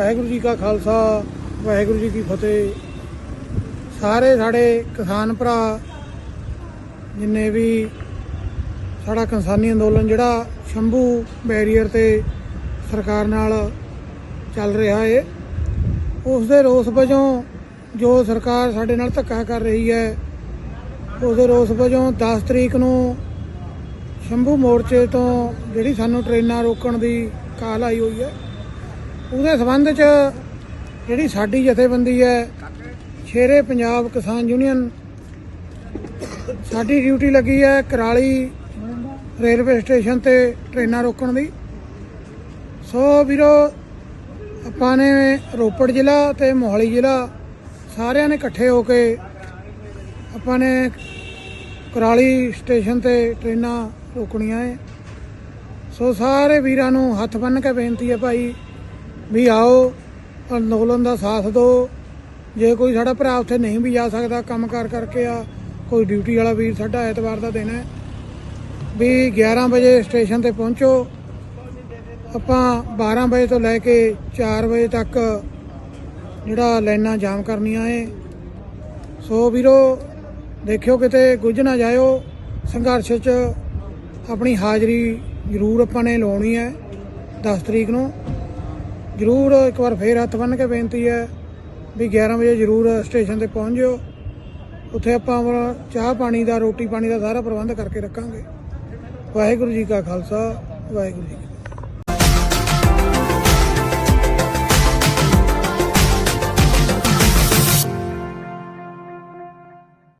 ਵਾਹਿਗੁਰੂ ਜੀ ਕਾ ਖਾਲਸਾ, ਵਾਹਿਗੁਰੂ ਜੀ ਕੀ ਫਤਿਹ। ਸਾਰੇ ਸਾਡੇ ਕਿਸਾਨ ਭਰਾ, ਜਿੰਨੇ ਵੀ ਸਾਡਾ ਕਿਸਾਨੀ ਅੰਦੋਲਨ ਜਿਹੜਾ ਸ਼ੰਭੂ ਬੈਰੀਅਰ ਤੇ ਸਰਕਾਰ ਨਾਲ ਚੱਲ ਰਿਹਾ ਏ ਉਸ ਦੇ ਰੋਸ ਵਜੋਂ ਜੋ ਸਰਕਾਰ ਸਾਡੇ ਨਾਲ ਧੱਕਾ ਕਰ ਰਹੀ ਹੈ ਉਸ ਦੇ ਰੋਸ ਵਜੋਂ 10 ਤਰੀਕ ਨੂੰ ਸ਼ੰਭੂ ਮੋਰਚੇ ਤੋਂ ਜਿਹੜੀ ਸਾਨੂੰ ਟ੍ਰੇਨਾਂ ਰੋਕਣ ਦੀ ਕਾਲ ਆਈ ਹੋਈ ਹੈ ਉਹਦੇ ਸਬੰਧ 'ਚ ਜਿਹੜੀ ਸਾਡੀ ਜਥੇਬੰਦੀ ਹੈ, ਸ਼ੇਰੇ ਪੰਜਾਬ ਕਿਸਾਨ ਯੂਨੀਅਨ, ਸਾਡੀ ਡਿਊਟੀ ਲੱਗੀ ਹੈ ਕਰਾਲੀ ਰੇਲਵੇ ਸਟੇਸ਼ਨ ਤੇ ਟ੍ਰੇਨਾਂ ਰੋਕਣ ਦੀ। ਸੋ ਵੀਰੋ, ਆਪਾਂ ਨੇ ਰੋਪੜ ਜ਼ਿਲ੍ਹਾ ਤੇ ਮੋਹਾਲੀ ਜ਼ਿਲ੍ਹਾ ਸਾਰਿਆਂ ਨੇ ਇਕੱਠੇ ਹੋ ਕੇ ਆਪਾਂ ਨੇ ਕਰਾਲੀ ਸਟੇਸ਼ਨ ਤੇ ਟ੍ਰੇਨਾਂ ਰੋਕਣੀਆਂ ਏ ਸੋ ਸਾਰੇ ਵੀਰਾਂ ਨੂੰ ਹੱਥ ਬੰਨ੍ਹ ਕੇ ਬੇਨਤੀ ਹੈ ਭਾਈ ਵੀ ਆਓ, ਅੰਦੋਲਨ ਦਾ ਸਾਥ ਦਿਓ ਜੇ ਕੋਈ ਸਾਡਾ ਭਰਾ ਉੱਥੇ ਨਹੀਂ ਵੀ ਜਾ ਸਕਦਾ ਕੰਮ ਕਾਰ ਕਰਕੇ ਆ, ਕੋਈ ਡਿਊਟੀ ਵਾਲਾ ਵੀਰ ਸਾਡਾ ਐਤਵਾਰ ਦਾ ਦਿਨ ਹੈ। ਵੀ 11 ਵਜੇ ਸਟੇਸ਼ਨ ਤੇ ਪਹੁੰਚੋ। ਆਪਾਂ 12 ਵਜੇ ਤੋਂ ਲੈ ਕੇ 4 ਵਜੇ ਤੱਕ ਜਿਹੜਾ ਲਾਈਨਾਂ ਜਾਮ ਕਰਨੀਆਂ ਏ। ਸੋ ਵੀਰੋ, ਦੇਖਿਓ ਕਿਤੇ ਗੁੱਝ ਨਾ ਜਾਇਓ। ਸੰਘਰਸ਼ 'ਚ ਆਪਣੀ ਹਾਜ਼ਰੀ ਜ਼ਰੂਰ ਆਪਾਂ ਨੇ ਲਾਉਣੀ ਹੈ 10 ਤਰੀਕ ਨੂੰ। ਜ਼ਰੂਰ ਇੱਕ ਵਾਰ ਫੇਰ ਹੱਥ ਬੰਨ੍ਹ ਕੇ ਬੇਨਤੀ ਹੈ ਵੀ 11 ਵਜੇ ਜ਼ਰੂਰ ਸਟੇਸ਼ਨ ਤੇ ਪਹੁੰਚ ਜਿਓ ਉੱਥੇ ਆਪਾਂ ਚਾਹ ਪਾਣੀ ਦਾ, ਰੋਟੀ ਪਾਣੀ ਦਾ ਸਾਰਾ ਪ੍ਰਬੰਧ ਕਰਕੇ ਰੱਖਾਂਗੇ। ਵਾਹਿਗੁਰੂ ਜੀ ਕਾ ਖਾਲਸਾ, ਵਾਹਿਗੁਰੂ ਜੀ